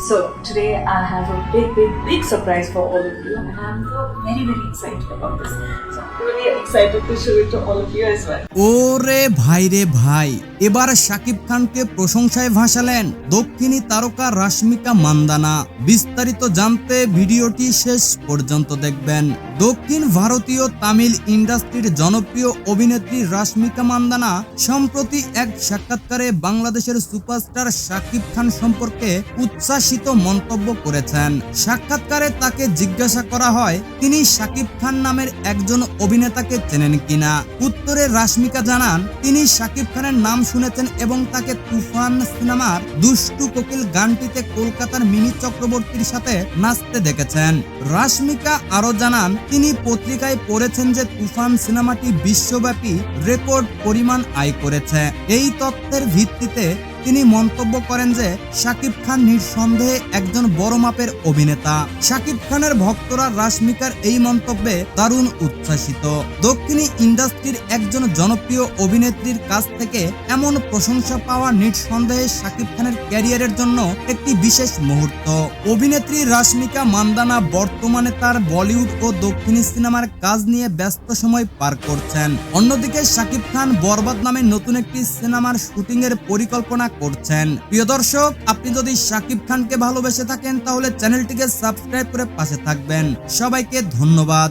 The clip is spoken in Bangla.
So today I have a big, big, big surprise for all of you, and I'm very, very excited about this. So I'm really excited to show it to all of you as well. ওরে ভাই রে ভাই এবার শাকিব খানকে প্রশংসায় ভাসালেন দক্ষিণী তারকা রাশমিকা মান্দানা বিস্তারিত জানতে ভিডিওটি শেষ পর্যন্ত দেখবেন দক্ষিণ ভারতীয় তামিল ইন্ডাস্ট্রির জনপ্রিয় অভিনেত্রী রাশ্মিকা মান্দানা সম্প্রতি এক সাক্ষাৎকারে বাংলাদেশের সুপারস্টার শাকিব খান সম্পর্কে উচ্ছ্বাসিত মন্তব্য করেছেন। সাক্ষাৎকারে তাকে জিজ্ঞাসা করা হয়, তিনি শাকিব খান নামের একজন অভিনেতাকে চেনেন কিনা? উত্তরে রাশ্মিকা জানান, তিনি শাকিব খানের নাম শুনেছেন এবং তাকে তুফান সিনেমার দুষ্টু কোকিল গানটিতে কলকাতার মিনি চক্রবর্তীর সাথে নাচতে দেখেছেন। রাশ্মিকা আরও জানান তিনি পত্রিকায় পড়েছেন যে তুফান সিনেমাটি বিশ্বব্যাপী রেকর্ড পরিমাণ আয় করেছে। এই তথ্যের ভিত্তিতে তিনি মন্তব্য করেন যে, শাকিব খান নিঃসন্দেহে একজন বড় মাপের অভিনেতা। শাকিব খানের ভক্তরা রাশ্মিকার এই মন্তব্যে দারুণ উচ্ছ্বাসিত। দক্ষিণী ইন্ডাস্ট্রির একজন জনপ্রিয় অভিনেত্রীর কাছ থেকে এমন প্রশংসা পাওয়া নিঃসন্দেহে শাকিব খানের ক্যারিয়ারের জন্য একটি বিশেষ মুহূর্ত। অভিনেত্রী রাশ্মিকা মান্দানা বর্তমানে তার বলিউড ও দক্ষিণী সিনেমার কাজ নিয়ে ব্যস্ত সময় পার করছেন। অন্যদিকে শাকিব খান বরবাদ নামে নতুন একটি সিনেমার শুটিং এর পরিকল্পনা করছেন। প্রিয় দর্শক, আপনি যদি শাকিব খানকে ভালোবেসে থাকেন, তাহলে চ্যানেলটিকে সাবস্ক্রাইব করে পাশে থাকবেন। সবাইকে ধন্যবাদ।